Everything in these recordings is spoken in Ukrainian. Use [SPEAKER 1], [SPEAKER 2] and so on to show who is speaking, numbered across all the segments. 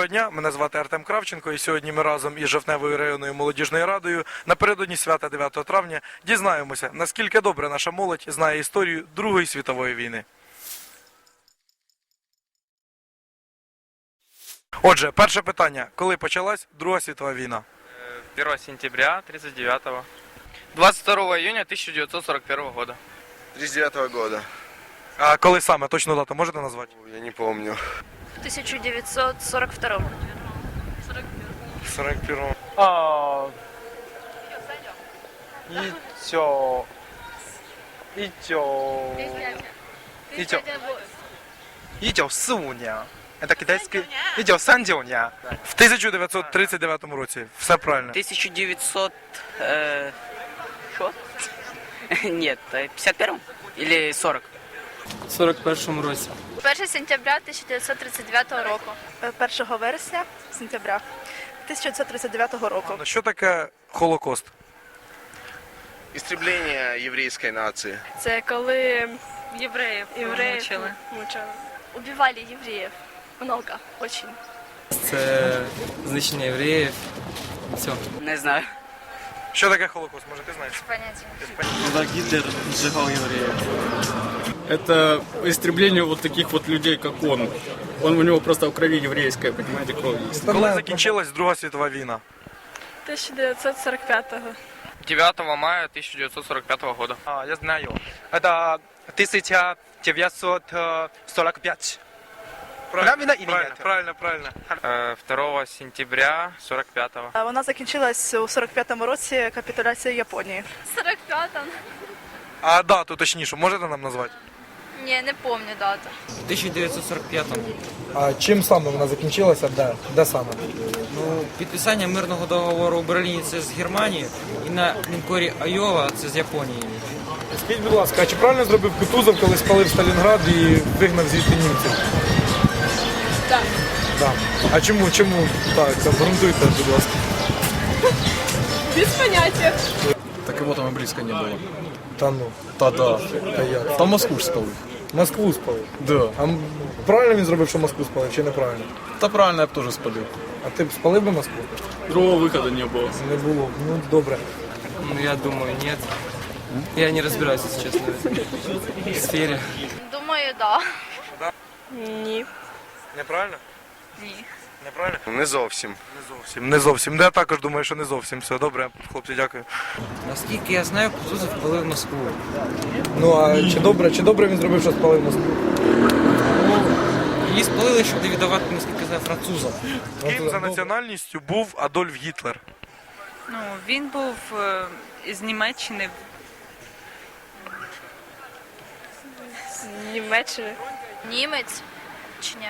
[SPEAKER 1] дня. Мене звати Артем Кравченко, і сьогодні ми разом із Жовтневою районною молодіжною радою напередодні свята 9 травня дізнаємося, наскільки добре наша молодь знає історію Другої світової війни. Отже, перше питання: коли почалась Друга світова війна?
[SPEAKER 2] 1 сентября 39-го.
[SPEAKER 3] 22 июня 1941 года.
[SPEAKER 4] 39 года.
[SPEAKER 1] А коли саме точну дату можете назвати?
[SPEAKER 4] Я не помню.
[SPEAKER 5] 1942.
[SPEAKER 1] 41
[SPEAKER 2] 아, 19, 19, 1945年. Это китайский... 1939年.
[SPEAKER 1] В 1939 році. Все правильно.
[SPEAKER 3] 1900... Э, что? Нет, э, 51 или 40?
[SPEAKER 6] 41 році.
[SPEAKER 5] 1 сентября 1939 року.
[SPEAKER 7] 1 вересня сентября 1939 року.
[SPEAKER 1] Що таке Холокост?
[SPEAKER 4] Истребление еврейской нации.
[SPEAKER 5] Це коли
[SPEAKER 8] Євреїв
[SPEAKER 5] євреїв
[SPEAKER 8] мучили.
[SPEAKER 5] мучили. Убивали євреїв. Много, очень.
[SPEAKER 6] Це знищення євреїв. Все.
[SPEAKER 3] Не знаю.
[SPEAKER 1] Що таке Холокост? Може, ти знаєш?
[SPEAKER 6] Когда Гитлер сжигал евреев. Это истребление вот таких вот людей, как он. Он у него просто в крови еврейская, понимаете, кровь есть.
[SPEAKER 1] Коли закінчилась Друга світова віна?
[SPEAKER 5] 1945-го.
[SPEAKER 3] 9 мая 1945 года.
[SPEAKER 2] А, я знаю. Это 1945. Правильно или
[SPEAKER 1] правильно,
[SPEAKER 2] нет?
[SPEAKER 1] правильно, правильно.
[SPEAKER 2] 2 сентября 45-го.
[SPEAKER 7] А Вона закінчилась у 45-му році капітуляцією Японії.
[SPEAKER 5] 45-м.
[SPEAKER 1] А дату точніше, можете нам назвати?
[SPEAKER 5] Ні, не пам'ятаю дату.
[SPEAKER 6] 1945-му.
[SPEAKER 1] А чим саме вона закінчилася? Де? Де саме?
[SPEAKER 6] Ну, підписання мирного договору у Берліні це з Германії і на лінкорі Айова це з Японії.
[SPEAKER 1] Скажіть, будь ласка, а чи правильно зробив Кутузов, коли спалив Сталінград і вигнав звідти німців?
[SPEAKER 5] Так.
[SPEAKER 1] Так. А чому? Чому так? Обґрунтуйте, будь ласка.
[SPEAKER 5] Без поняття.
[SPEAKER 9] Так его там и близко не было.
[SPEAKER 1] Та ну,
[SPEAKER 9] Та-да.
[SPEAKER 1] та як?
[SPEAKER 9] Там Москву ж спалив.
[SPEAKER 1] Москву спалив.
[SPEAKER 9] Да.
[SPEAKER 1] А м- правильно він зробив, що Москву спалив, чи неправильно?
[SPEAKER 9] Та правильно, я б теж спалив.
[SPEAKER 1] А ти б спалив би Москву?
[SPEAKER 9] Другого виходу не було.
[SPEAKER 1] Не було. Ну добре.
[SPEAKER 6] Ну, я думаю, нет. Я не разбираюсь, если честно, в этой сфере.
[SPEAKER 5] Думаю, да.
[SPEAKER 7] Ні.
[SPEAKER 1] Неправильно?
[SPEAKER 5] Ні.
[SPEAKER 1] Неправильно?
[SPEAKER 4] Не зовсім.
[SPEAKER 1] Не зовсім. Не зовсім. Я також думаю, що не зовсім. Все добре, хлопці, дякую.
[SPEAKER 6] Наскільки я знаю, Кутузов палив Москву.
[SPEAKER 1] Ну а чи добре, чи добре він зробив, що спалив Москву?
[SPEAKER 6] Її спалили, щоб не віддавати, наскільки знаю, французам.
[SPEAKER 1] Ким за національністю був Адольф Гітлер?
[SPEAKER 8] Ну, він був е, із Німеччини.
[SPEAKER 5] З Німеччини. Німець? Чи ні?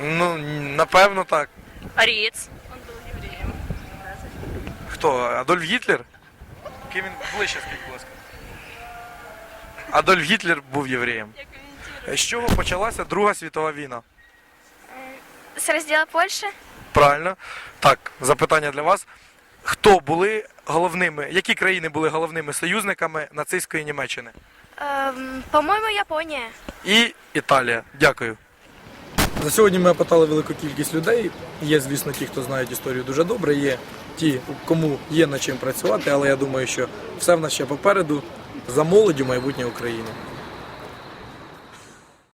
[SPEAKER 1] Ну, напевно, так.
[SPEAKER 5] Арієць.
[SPEAKER 1] Хто? Адольф Гітлер? Ким він ближче, скажіть, будь ласка. Адольф Гітлер був євреєм. З чого почалася Друга світова війна?
[SPEAKER 5] З розділу Польщі?
[SPEAKER 1] Правильно. Так, запитання для вас. Хто були головними, які країни були головними союзниками нацистської Німеччини?
[SPEAKER 5] Ем, по-моєму, Японія.
[SPEAKER 1] І Італія. Дякую. За сьогодні ми опитали велику кількість людей. Є, звісно, ті, хто знають історію дуже добре. Є ті, кому є над чим працювати, але я думаю, що все в нас ще попереду за молоддю майбутнє України.